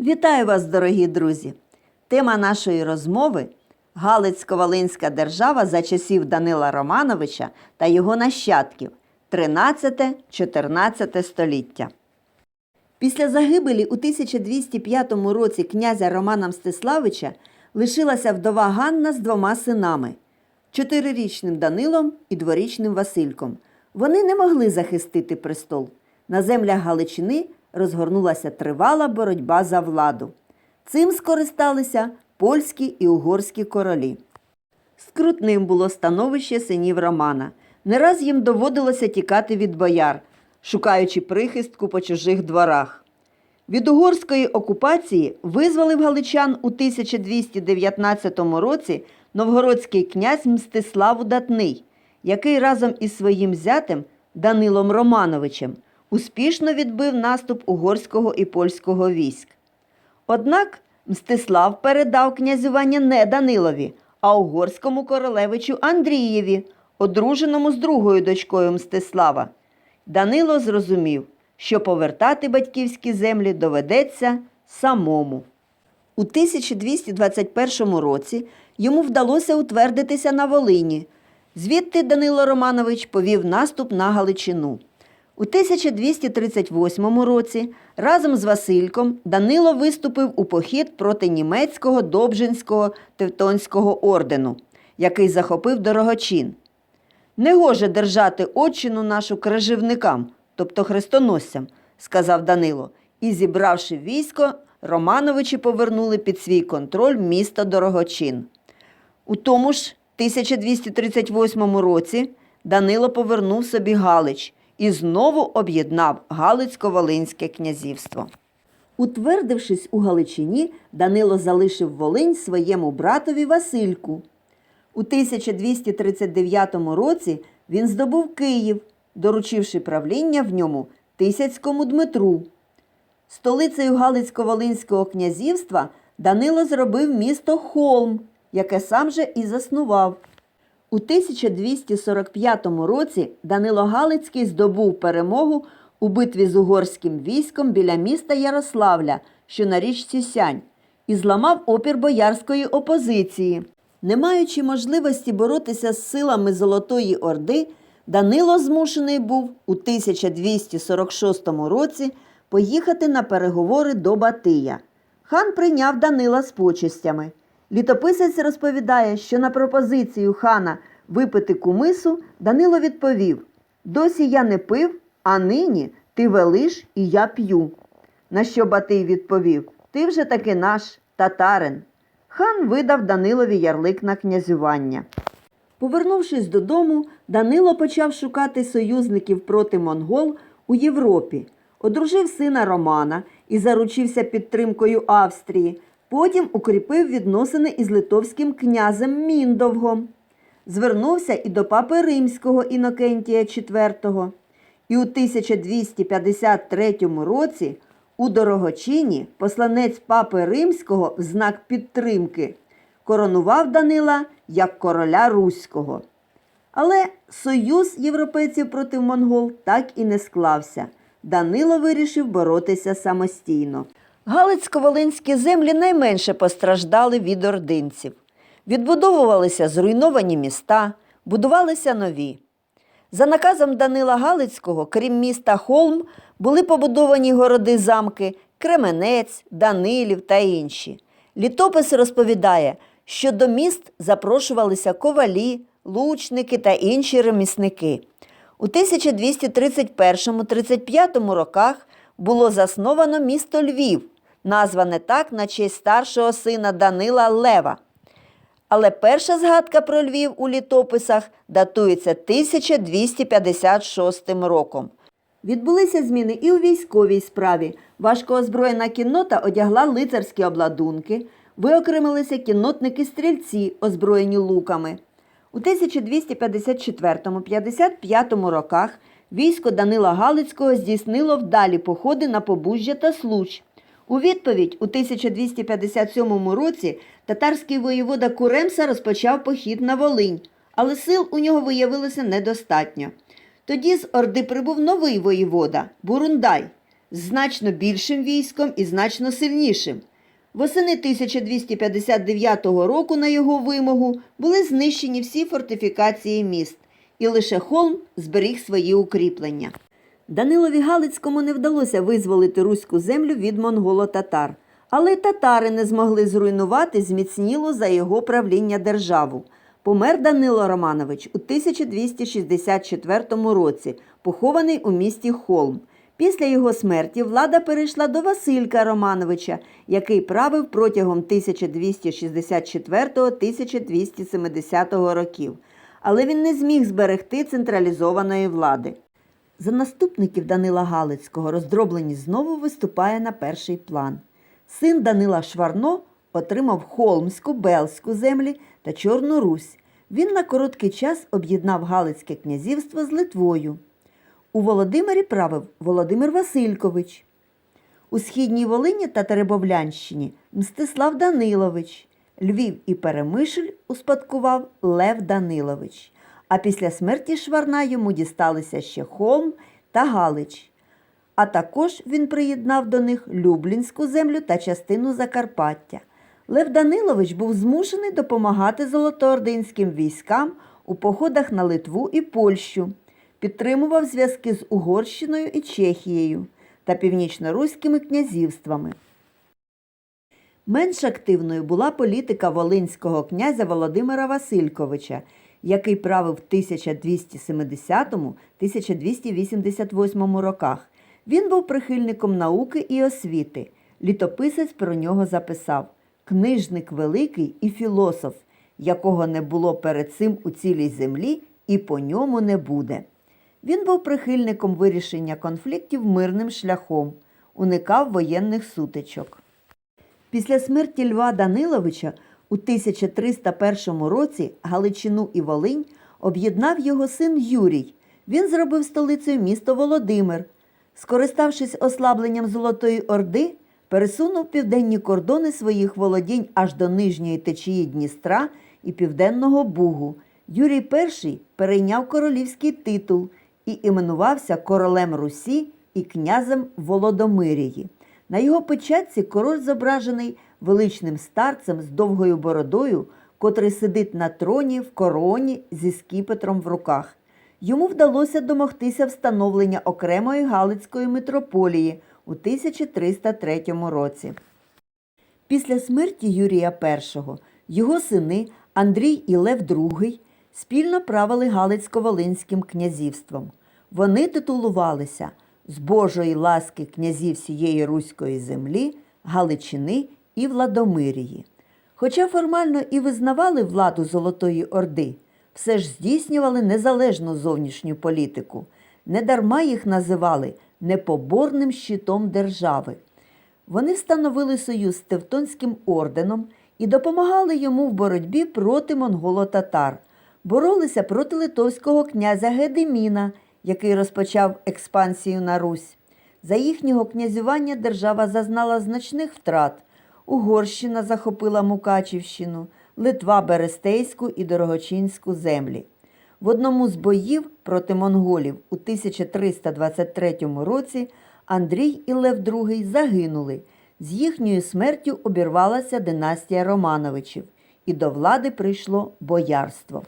Вітаю вас, дорогі друзі! Тема нашої розмови Галицько-Волинська держава за часів Данила Романовича та його нащадків 13-14 століття. Після загибелі у 1205 році князя Романа Мстиславича лишилася вдова Ганна з двома синами чотирирічним Данилом і дворічним Васильком. Вони не могли захистити престол. На землях Галичини розгорнулася тривала боротьба за владу. Цим скористалися польські і угорські королі. Скрутним було становище синів Романа. Не раз їм доводилося тікати від бояр, шукаючи прихистку по чужих дворах. Від угорської окупації визволив галичан у 1219 році новгородський князь Мстислав Удатний, який разом із своїм зятем Данилом Романовичем успішно відбив наступ угорського і польського військ. Однак Мстислав передав князювання не Данилові, а угорському королевичу Андрієві, одруженому з другою дочкою Мстислава. Данило зрозумів, що повертати батьківські землі доведеться самому. У 1221 році йому вдалося утвердитися на Волині. Звідти Данило Романович повів наступ на Галичину. У 1238 році разом з Васильком Данило виступив у похід проти німецького Добжинського Тевтонського ордену, який захопив дорогочин. Негоже держати отчину нашу крижівникам, тобто хрестоносцям, сказав Данило, і, зібравши військо, Романовичі повернули під свій контроль місто Дорогочин. У тому ж 1238 році Данило повернув собі Галич і знову об'єднав Галицько-Волинське князівство. Утвердившись у Галичині, Данило залишив Волинь своєму братові Васильку. У 1239 році він здобув Київ, доручивши правління в ньому Тисяцькому Дмитру. Столицею Галицько-Волинського князівства Данило зробив місто Холм, яке сам же і заснував. У 1245 році Данило Галицький здобув перемогу у битві з угорським військом біля міста Ярославля, що на річці Сянь, і зламав опір боярської опозиції. Не маючи можливості боротися з силами Золотої Орди, Данило змушений був у 1246 році поїхати на переговори до Батия. Хан прийняв Данила з почестями. Літописець розповідає, що на пропозицію хана випити кумису Данило відповів: Досі я не пив, а нині ти велиш і я п'ю. На що Батий відповів: Ти вже таки наш татарин. Хан видав Данилові ярлик на князювання. Повернувшись додому, Данило почав шукати союзників проти монгол у Європі. Одружив сина Романа і заручився підтримкою Австрії. Потім укріпив відносини із литовським князем Міндовгом. Звернувся і до папи римського Інокентія IV. І у 1253 році у Дорогочині посланець папи римського в знак підтримки коронував Данила як короля Руського. Але союз європейців проти монгол так і не склався. Данило вирішив боротися самостійно. Галицько-волинські землі найменше постраждали від ординців. Відбудовувалися зруйновані міста, будувалися нові. За наказом Данила Галицького, крім міста Холм, були побудовані городи замки Кременець, Данилів та інші. Літопис розповідає, що до міст запрошувалися ковалі, лучники та інші ремісники. У 1231-35 роках було засновано місто Львів, назване так на честь старшого сина Данила Лева. Але перша згадка про Львів у літописах датується 1256 роком. Відбулися зміни і у військовій справі. Важкоозброєна кіннота одягла лицарські обладунки, виокремилися кіннотники-стрільці, озброєні луками. У 1254-55 роках військо Данила Галицького здійснило вдалі походи на Побужжя та Случ. У відповідь у 1257 році татарський воєвода Куремса розпочав похід на Волинь, але сил у нього виявилося недостатньо. Тоді з Орди прибув новий воєвода Бурундай. з значно більшим військом і значно сильнішим. Восени 1259 року на його вимогу були знищені всі фортифікації міст, і лише Холм зберіг свої укріплення. Данилові Галицькому не вдалося визволити руську землю від монголо-татар, але татари не змогли зруйнувати зміцнілу за його правління державу. Помер Данило Романович у 1264 році, похований у місті Холм. Після його смерті влада перейшла до Василька Романовича, який правив протягом 1264-1270 років. Але він не зміг зберегти централізованої влади. За наступників Данила Галицького роздробленість знову виступає на перший план. Син Данила Шварно отримав Холмську, Белську землі та Чорну Русь. Він на короткий час об'єднав Галицьке князівство з Литвою. У Володимирі правив Володимир Василькович. У східній Волині та Теребовлянщині Мстислав Данилович. Львів і Перемишль успадкував Лев Данилович. А після смерті Шварна йому дісталися ще Холм та Галич. А також він приєднав до них Люблінську землю та частину Закарпаття. Лев Данилович був змушений допомагати золотоординським військам у походах на Литву і Польщу, підтримував зв'язки з Угорщиною і Чехією та північноруськими князівствами. Менш активною була політика волинського князя Володимира Васильковича, який правив в 1270-1288 роках. Він був прихильником науки і освіти. Літописець про нього записав книжник великий і філософ, якого не було перед цим у цілій землі і по ньому не буде. Він був прихильником вирішення конфліктів мирним шляхом, уникав воєнних сутичок. Після смерті Льва Даниловича у 1301 році Галичину і Волинь об'єднав його син Юрій. Він зробив столицею місто Володимир. Скориставшись ослабленням Золотої Орди, пересунув південні кордони своїх володінь аж до нижньої течії Дністра і Південного Бугу. Юрій І перейняв королівський титул і іменувався королем Русі і князем Володомирії. На його печатці король зображений величним старцем з довгою бородою, котрий сидить на троні в короні зі скіпетром в руках. Йому вдалося домогтися встановлення окремої Галицької митрополії у 1303 році. Після смерті Юрія І його сини Андрій і Лев II спільно правили Галицько-Волинським князівством. Вони титулувалися з Божої ласки князів всієї Руської землі, Галичини і Владомирії. Хоча формально і визнавали владу Золотої Орди, все ж здійснювали незалежну зовнішню політику. Недарма їх називали непоборним щитом держави. Вони встановили союз з Тевтонським орденом і допомагали йому в боротьбі проти монголо-татар, боролися проти литовського князя Гедеміна, який розпочав експансію на Русь. За їхнього князювання держава зазнала значних втрат. Угорщина захопила Мукачівщину, Литва Берестейську і Дорогочинську землі. В одному з боїв проти монголів у 1323 році Андрій і Лев II загинули. З їхньою смертю обірвалася династія Романовичів, і до влади прийшло боярство.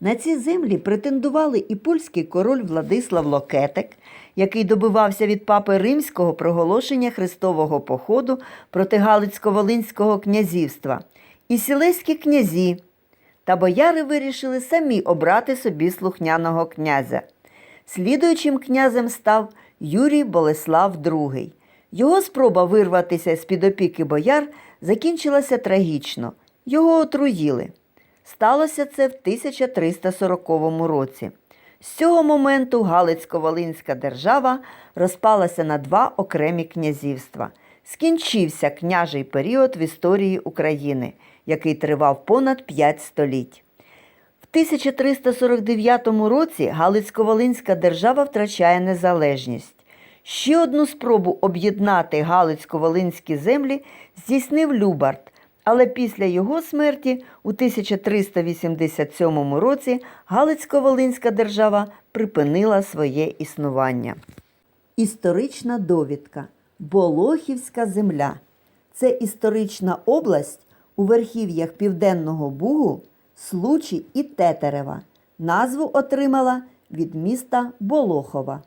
На ці землі претендували і польський король Владислав Локетек, який добивався від папи римського проголошення хрестового походу проти Галицько-Волинського князівства, і сілеські князі. Та бояри вирішили самі обрати собі слухняного князя. Слідуючим князем став Юрій Болеслав II. Його спроба вирватися з-під опіки бояр закінчилася трагічно. Його отруїли. Сталося це в 1340 році. З цього моменту Галицько-Волинська держава розпалася на два окремі князівства. Скінчився княжий період в історії України, який тривав понад п'ять століть. В 1349 році Галицько-Волинська держава втрачає незалежність. Ще одну спробу об'єднати Галицько-Волинські землі здійснив Любард, але після його смерті у 1387 році Галицько-Волинська держава припинила своє існування. Історична довідка. Болохівська земля. Це історична область у верхів'ях Південного Бугу, Случі і Тетерева. Назву отримала від міста Болохова.